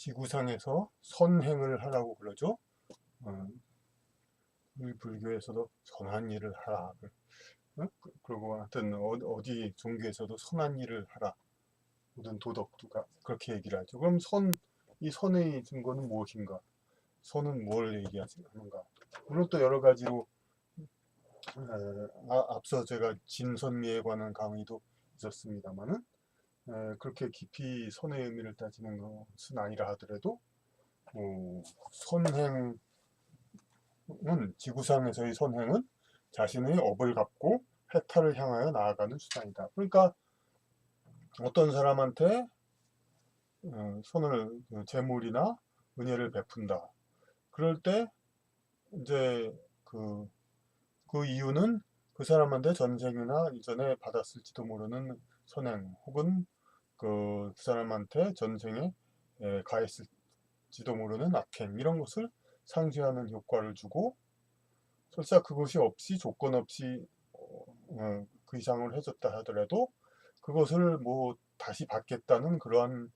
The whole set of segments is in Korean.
지구상에서 선행을 하라고 그러죠. 어, 우리 불교에서도 선한 일을 하라. 그리고 하여튼 어- 어디 종교에서도 선한 일을 하라. 모든 도덕도가 그렇게 얘기를 하죠. 그럼 선, 이 선의 증거는 무엇인가? 선은 뭘 얘기하는가? 물론 또 여러 가지로 에, 아, 앞서 제가 진선미에 관한 강의도 있었습니다만은 에, 그렇게 깊이 선의 의미를 따지는 것은 아니라 하더라도 어, 선행은 지구상에서의 선행은 자신의 업을 갚고 해탈을 향하여 나아가는 수단이다. 그러니까 어떤 사람한테 어, 손을 그 재물이나 은혜를 베푼다. 그럴 때 이제 그, 그 이유는 그 사람한테 전생이나 이전에 받았을지도 모르는 선행 혹은 그, 그 사람한테 전생에 에, 가했을지도 모르는 악행 이런 것을 상쇄하는 효과를 주고 설사 그것이 없이 조건 없이 어, 어, 그 이상을 해줬다 하더라도 그것을 뭐 다시 받겠다는 그러한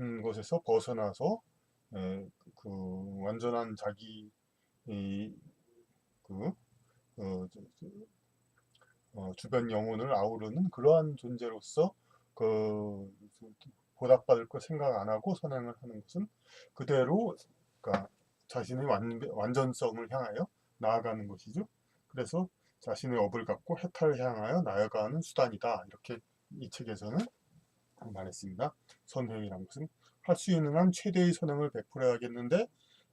음, 것에서 벗어나서 에, 그 완전한 자기 이, 그 어, 저- 저- 어, 주변 영혼을 아우르는 그러한 존재로서 그 보답받을 거 생각 안 하고 선행을 하는 것은 그대로 그러니까 자신의 완, 완전성을 향하여 나아가는 것이죠. 그래서 자신의 업을 갖고 해탈을 향하여 나아가는 수단이다. 이렇게 이 책에서는 말했습니다. 선행이란 것은 할 수 있는 한 최대의 선행을 베풀어야겠는데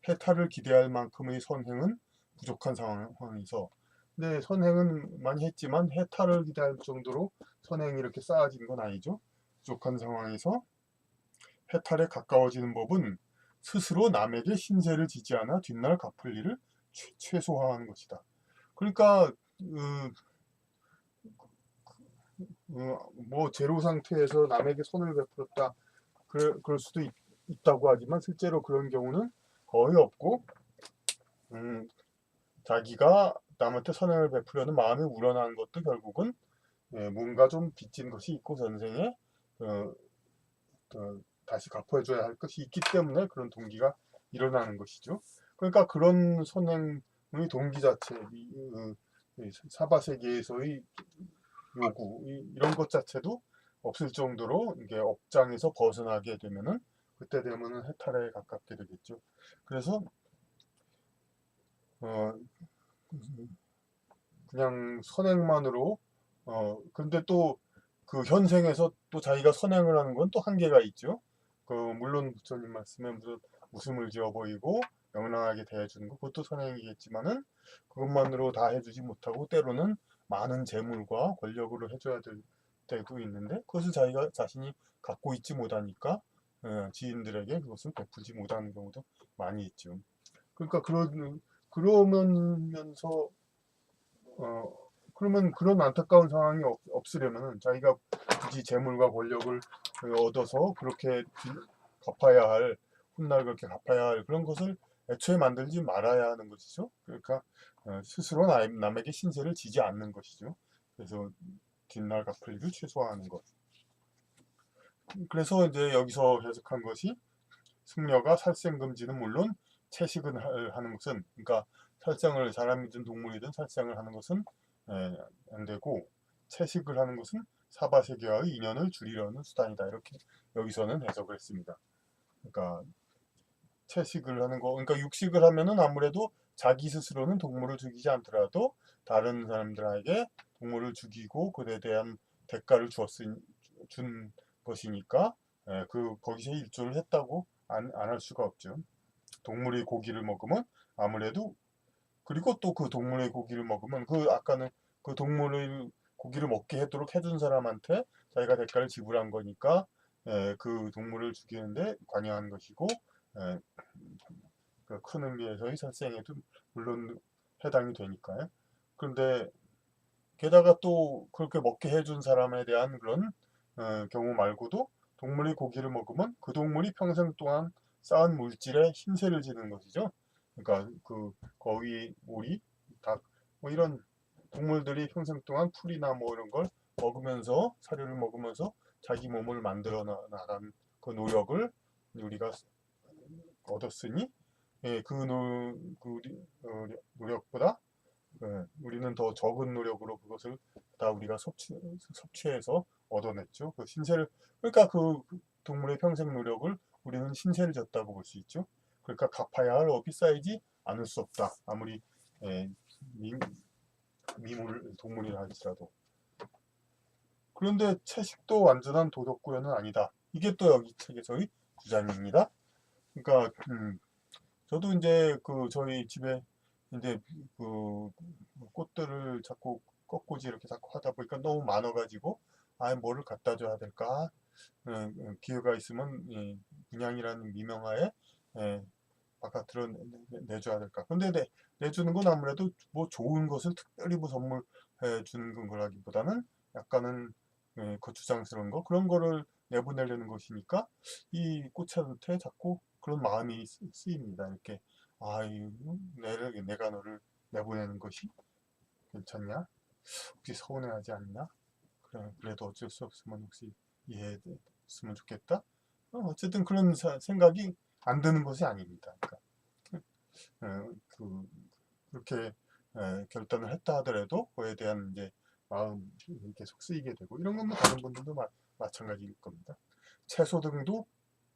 해탈을 기대할 만큼의 선행은 부족한 상황에서 근데 선행은 많이 했지만 해탈을 기대할 정도로 선행이 이렇게 쌓아진 건 아니죠. 부족한 상황에서 해탈에 가까워지는 법은 스스로 남에게 신세를 지지 않아 뒷날 갚을 일을 최, 최소화하는 것이다. 그러니까 그, 어, 뭐 제로 상태에서 남에게 손을 베풀었다 그럴, 그럴 수도 있, 있다고 하지만 실제로 그런 경우는 거의 없고 음, 자기가 남한테 선행을 베풀려는 마음이 우러난 것도 결국은 예, 뭔가 좀 빚진 것이 있고 전생에 어, 어, 다시 갚아줘야 할 것이 있기 때문에 그런 동기가 일어나는 것이죠. 그러니까 그런 선행의 동기 자체, 이, 어, 이 사바 세계에서의 요구 이- 이런 것 자체도 없을 정도로 이게 업장에서 벗어나게 되면은 그때 되면은 해탈에 가깝게 되겠죠. 그래서 어 그냥 선행만으로 어 근데 또 그 현생에서 또 자기가 선행을 하는 건 또 한계가 있죠. 그 물론 부처님 말씀에 무슨 웃음을 지어 보이고 명랑하게 대해주는 거 그것도 선행이겠지만은 그것만으로 다 해주지 못하고 때로는 많은 재물과 권력으로 해줘야 될 때도 있는데 그것을 자기가 자신이 갖고 있지 못하니까 어, 지인들에게 그것을 베풀지 못하는 경우도 많이 있죠. 그러니까 그런 그러면서 어 그러면 그런 안타까운 상황이 없, 없으려면 자기가 굳이 재물과 권력을 얻어서 그렇게 갚아야 할 훗날 그렇게 갚아야 할 그런 것을 애초에 만들지 말아야 하는 것이죠. 그러니까 어, 스스로 남- 남에게 신세를 지지 않는 것이죠. 그래서 뒷날 갚을 일을 최소화하는 것. 그래서 이제 여기서 해석한 것이 승려가 살생금지는 물론 채식을 하- 하는 것은 그러니까 살생을 사람이든 동물이든 살생을 하는 것은 에, 안 되고 채식을 하는 것은 사바 세계와의 인연을 줄이려는 수단이다 이렇게 여기서는 해석을 했습니다. 그러니까 채식을 하는 거 그러니까 육식을 하면은 아무래도 자기 스스로는 동물을 죽이지 않더라도 다른 사람들에게 동물을 죽이고 그에 대한 대가를 주었은 준 것이니까 에, 그 거기서 일조를 했다고 안할 수가 없죠. 동물의 고기를 먹으면 아무래도 그리고 또 그 동물의 고기를 먹으면 그 아까는 그 동물의 고기를 먹게 하도록 해준 사람한테 자기가 대가를 지불한 거니까 에, 그 동물을 죽이는데 관여한 것이고 에, 그큰 의미에서의 살생에도 물론 해당이 되니까요. 그런데 게다가 또 그렇게 먹게 해준 사람에 대한 그런 어, 경우 말고도 동물의 고기를 먹으면 그 동물이 평생 동안 쌓은 물질에 힘세를 지는 것이죠. 그러니까 그 거위, 오리, 닭, 뭐 이런 동물들이 평생 동안 풀이나 뭐 이런 걸 먹으면서 사료를 먹으면서 자기 몸을 만들어 나- 나간 그 노력을 우리가 얻었으니 예, 그, 노, 그 어, 노력보다 예, 우리는 더 적은 노력으로 그것을 다 우리가 섭취, 섭취해서 얻어냈죠. 그 신세를 그러니까 그 동물의 평생 노력을 우리는 신세를 졌다고 볼 수 있죠. 그러니까 갚아야 할 업이 쌓이지 않을 수 없다. 아무리 예, 미, 미물 동물이라 할지라도. 그런데 채식도 완전한 도덕 구현은 아니다. 이게 또 여기 책에서의 주장입니다. 그러니까 음, 저도 이제 그 저희 집에 이제 그 꽃들을 자꾸 꺾고지 이렇게 자꾸 하다 보니까 너무 많아가지고 아 뭐를 갖다 줘야 될까 어, 어, 기회가 있으면 이 분양이라는 미명하에 예, 바깥으로 내- 내- 내줘야 될까 근데 내, 내주는 건 아무래도 뭐 좋은 것을 특별히 뭐 선물해 주는 거라기보다는 약간은 예, 거추장스러운 거 그런 거를 내보내려는 것이니까 이 꽃한테 자꾸 그런 마음이 쓰- 쓰입니다 이렇게 아, 이, 내를, 내가 너를 내보내는 것이 괜찮냐? 혹시 서운해하지 않냐? 그래, 그래도 어쩔 수 없으면 혹시 이해했으면 좋겠다? 어, 어쨌든 그런 사- 생각이 안 드는 것이 아닙니다. 그러니까, 어, 그, 그렇게 에, 결단을 했다 하더라도 그에 대한 이제 마음이 계속 쓰이게 되고 이런 건 뭐 다른 분들도 마, 마찬가지일 겁니다. 채소 등도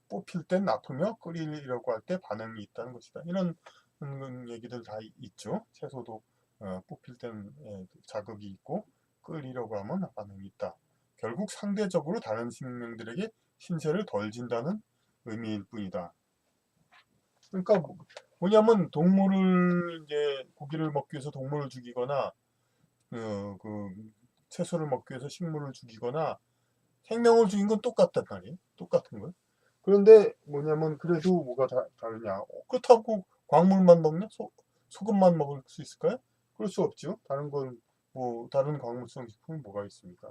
뽑힐 땐 아프며 끓이려고 할 때 반응이 있다는 것이다. 이런 음, 얘기들 다 이- 있죠. 채소도 어, 뽑힐 땐 예, 자극이 있고 끓이려고 하면 반응이 있다. 결국 상대적으로 다른 생명들에게 신세를 덜 진다는 의미일 뿐이다. 그러니까 뭐- 뭐냐면 동물을 이제 고기를 먹기 위해서 동물을 죽이거나 어, 그 채소를 먹기 위해서 식물을 죽이거나 생명을 죽인 건 똑같단 말이에요. 똑같은 거예요. 그런데 뭐냐면 그래도 뭐가 다, 다르냐? 어, 그렇다고 광물만 먹냐? 소, 소금만 먹을 수 있을까요? 그럴 수 없죠. 다른 건 뭐 다른 광물성 식품이 뭐가 있습니까?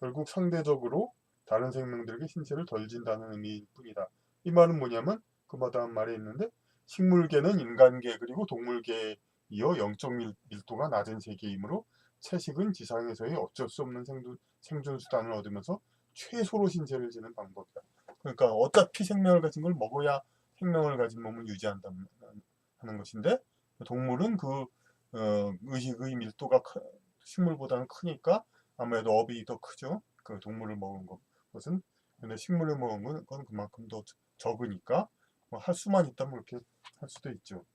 결국 상대적으로 다른 생명들에게 신체를 덜 진다는 의미일 뿐이다. 이 말은 뭐냐면 그마 다음 말에 있는데 식물계는 인간계 그리고 동물계에 이어 영적 밀- 밀도가 낮은 세계이므로 채식은 지상에서의 어쩔 수 없는 생존, 생존 수단을 얻으면서 최소로 신체를 지는 방법이다. 그러니까 어차피 생명을 가진 걸 먹어야 생명을 가진 몸을 유지한다는 것인데 동물은 그 어, 의식의 밀도가 크- 식물보다는 크니까 아무래도 업이 더 크죠. 그 동물을 먹은 것, 것은 근데 식물을 먹은 건, 건 그만큼 더 적으니까 뭐할 수만 있다면 그렇게 할 수도 있죠.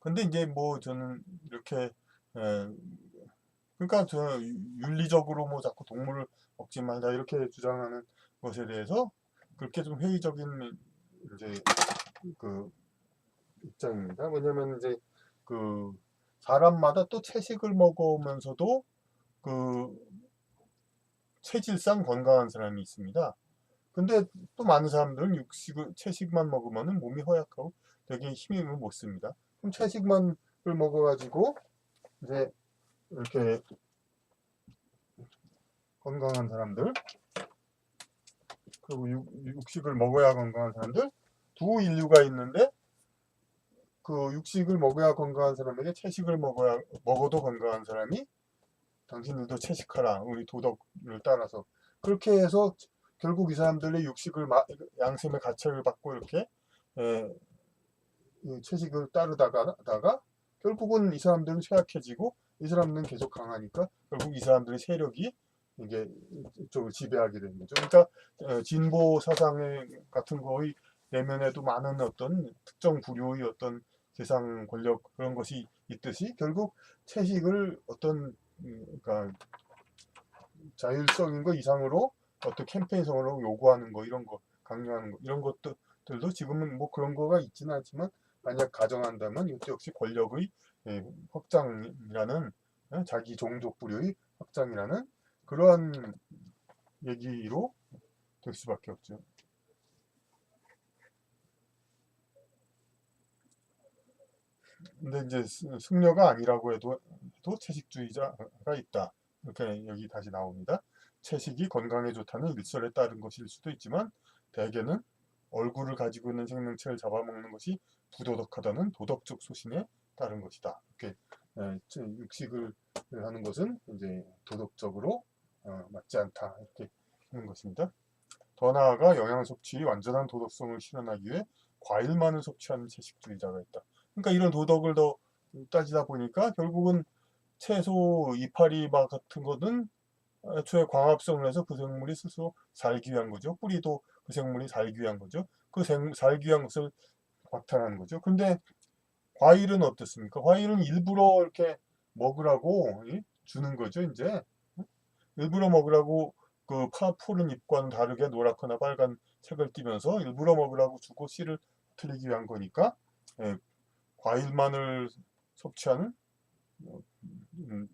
근데 이제 뭐 저는 이렇게 에, 그러니까 저 윤리적으로 뭐 자꾸 동물을 먹지 말자 이렇게 주장하는 것에 대해서 그렇게 좀 회의적인 이제 그 입장입니다. 왜냐면 이제 그 사람마다 또 채식을 먹으면서도 그 체질상 건강한 사람이 있습니다. 근데 또 많은 사람들은 육식을 채식만 먹으면은 몸이 허약하고 되게 힘이 못 씁니다. 그럼 채식만을 먹어가지고 이제 이렇게 건강한 사람들 그리고 육, 육식을 먹어야 건강한 사람들 두 인류가 있는데 그 육식을 먹어야 건강한 사람에게 채식을 먹어야 먹어도 건강한 사람이 당신들도 채식하라 우리 도덕을 따라서 그렇게 해서 결국 이 사람들의 육식을 마- 양심의 가책을 받고 이렇게 에, 이 채식을 따르다가 다가 결국은 이 사람들은 쇠약해지고 이 사람들은 계속 강하니까 결국 이 사람들의 세력이 이게 이쪽을 지배하게 되는 거죠. 그러니까 어, 진보 사상의 같은 거의 내면에도 많은 어떤 특정 부류의 어떤 세상 권력 그런 것이 있듯이 결국 채식을 어떤 음, 그러니까 자율성인 거 이상으로 어떤 캠페인성으로 요구하는 거 이런 거 강요하는 거 이런 것들도 지금은 뭐 그런 거가 있지는 않지만 만약 가정한다면 이것도 역시 권력의 예, 확장이라는 예, 자기 종족 부류의 확장이라는 그러한 얘기로 될 수밖에 없죠. 근데 이제 스- 승려가 아니라고 해도, 해 도 채식주의자가 있다. 이렇게 여기 다시 나옵니다. 채식이 건강에 좋다는 일설에 따른 것일 수도 있지만 대개는 얼굴을 가지고 있는 생명체를 잡아먹는 것이 부도덕하다는 도덕적 소신에 따른 것이다. 이렇게 육식을 하는 것은 이제 도덕적으로 어, 맞지 않다 이렇게 하는 것입니다. 더 나아가 영양 섭취의 완전한 도덕성을 실현하기 위해 과일만을 섭취하는 채식주의자가 있다. 그러니까 이런 도덕을 더 따지다 보니까 결국은 채소 이파리 막 같은 거는 애초에 광합성을 해서 그 생물이 스스로 살기 위한 거죠. 뿌리도 그 생물이 살기 위한 거죠. 그 생, 살기 위한 것을 박탈하는 거죠. 근데 과일은 어떻습니까? 과일은 일부러 이렇게 먹으라고 이? 주는 거죠, 이제. 일부러 먹으라고 그 파, 푸른 잎과는 다르게 노랗거나 빨간 색을 띠면서 일부러 먹으라고 주고 씨를 틀리기 위한 거니까 예, 과일만을 섭취하는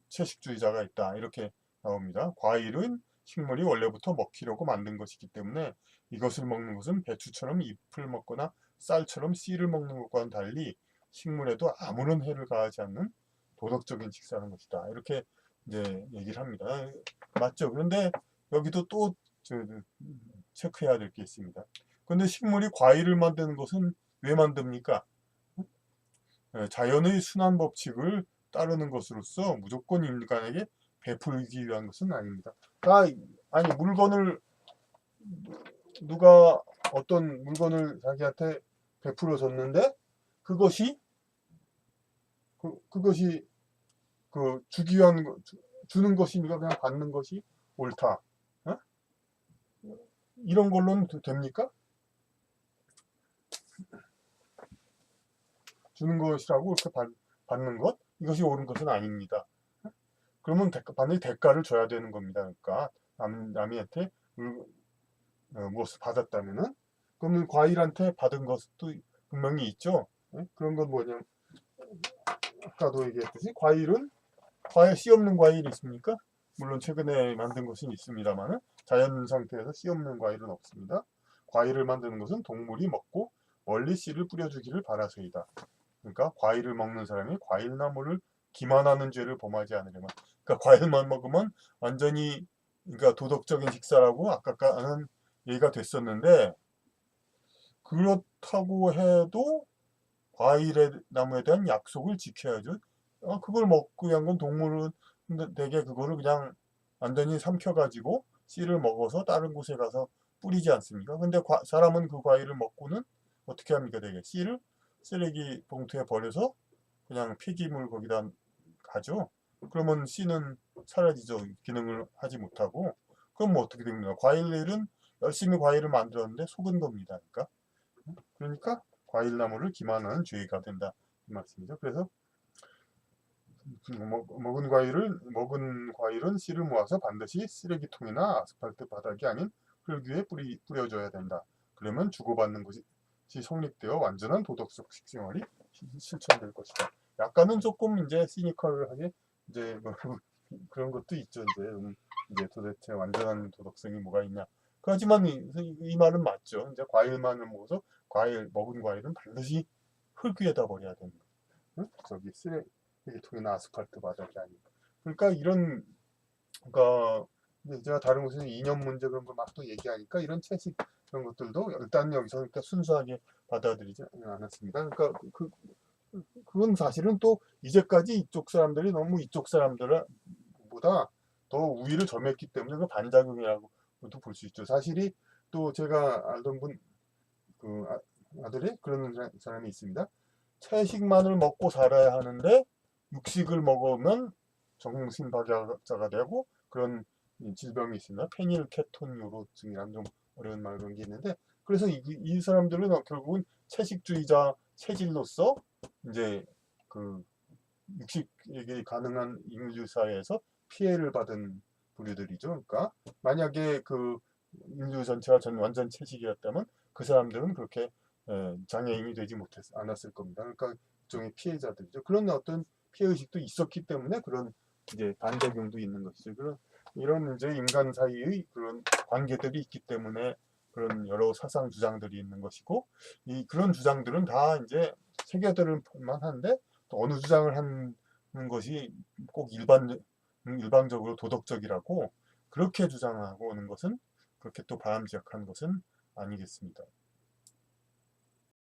채식주의자가 있다. 이렇게 나옵니다. 과일은 식물이 원래부터 먹히려고 만든 것이기 때문에 이것을 먹는 것은 배추처럼 잎을 먹거나 쌀처럼 씨를 먹는 것과는 달리 식물에도 아무런 해를 가하지 않는 도덕적인 식사는 것이다. 이렇게 이제 얘기를 합니다. 맞죠? 그런데 여기도 또 저, 체크해야 될 게 있습니다. 그런데 식물이 과일을 만드는 것은 왜 만듭니까? 예, 자연의 순환 법칙을 따르는 것으로서 무조건 인간에게 베풀기 위한 것은 아닙니다. 아, 아니 물건을 누가 어떤 물건을 자기한테 베풀어 줬는데 그것이 그, 그것이 그 주기 위한 주는 것입니까? 그냥 받는 것이 옳다. 어? 이런 걸로는 되- 됩니까? 주는 것이라고 이렇게 받, 받는 것 이것이 옳은 것은 아닙니다. 그러면 대가, 반드시 대가를 줘야 되는 겁니다. 그러니까 남, 남이한테 물- 어, 무엇을 받았다면은 그러면 과일한테 받은 것도 분명히 있죠. 예? 그런 건 뭐냐? 아까도 얘기했듯이 과일은 과일 씨 없는 과일이 있습니까? 물론 최근에 만든 것은 있습니다만은 자연 상태에서 씨 없는 과일은 없습니다. 과일을 만드는 것은 동물이 먹고 멀리 씨를 뿌려주기를 바라서이다. 그러니까 과일을 먹는 사람이 과일나무를 기만하는 죄를 범하지 않으려면 그러니까 과일만 먹으면 완전히 그러니까 도덕적인 식사라고 아까까는 얘기가 됐었는데 그렇다고 해도 과일의 나무에 대한 약속을 지켜야죠. 아, 그걸 먹고 위한 건 동물은 되게 그거를 그냥 완전히 삼켜가지고 씨를 먹어서 다른 곳에 가서 뿌리지 않습니까? 근데 과- 사람은 그 과일을 먹고는 어떻게 합니까? 되게 씨를 쓰레기 봉투에 버려서 그냥 폐기물 거기다 가죠. 그러면 씨는 사라지죠. 기능을 하지 못하고. 그럼 뭐 어떻게 됩니까? 과일은 열심히 과일을 만들었는데 속은 겁니다. 그러니까. 그러니까 과일나무를 기만하는 죄가 된다. 이 말씀이죠. 그래서 먹, 먹은 과일을 먹은 과일은 씨를 모아서 반드시 쓰레기통이나 아스팔트 바닥이 아닌 흙 위에 뿌리, 뿌려줘야 된다. 그러면 주고받는 것이 성립되어 완전한 도덕적 식생활이 시- 실천될 것이다. 약간은 조금 이제 시니컬하게 이제 뭐 그런 것도 있죠. 이제 음, 이제 도대체 완전한 도덕성이 뭐가 있냐. 하지만 이, 이 말은 맞죠. 이제 과일만을 먹어서 과일 먹은 과일은 반드시 흙 위에다 버려야 되는 거. 응? 저기 쓰레기통이나 아스팔트 바닥이 아니고. 그러니까 이런 그러니까 이제 제가 다른 곳에서 이념 문제 그런 걸 막 또 얘기하니까 이런 채식 그런 것들도 일단 여기서 그러니까 순수하게 받아들이지 않았습니다. 그러니까 그, 그 그건 사실은 또 이제까지 이쪽 사람들이 너무 이쪽 사람들보다 더 우위를 점했기 때문에 그 반작용이라고도 볼 수 있죠. 사실이 또 제가 알던 분 그 아 들이 그런 사- 사람이 있습니다. 채식만을 먹고 살아야 하는데 육식을 먹으면 정신박약자가 되고 그런 이 질병이 있습니다. 페닐케톤요로증이라는 좀 어려운 말 그런 게 있는데 그래서 이, 이 사람들은 결국은 채식주의자 체질로서 이제 그 육식이 가능한 인류 사회에서 피해를 받은 부류들이죠. 그러니까 만약에 그 인류 전체가 전 완전 채식이었다면 그 사람들은 그렇게 에, 장애인이 되지 못했 않았을 겁니다. 그러니까 일종의 피해자들이죠. 그런 어떤 피해 의식도 있었기 때문에 그런 이제 반작용도 있는 것이죠. 그런 이런 이제 인간 사이의 그런 관계들이 있기 때문에 그런 여러 사상 주장들이 있는 것이고 이 그런 주장들은 다 이제 새겨들을 만한데 또 어느 주장을 하는 것이 꼭 일반 음, 일방적으로 도덕적이라고 그렇게 주장하고 오는 것은 그렇게 또 바람직한 것은 아니겠습니다.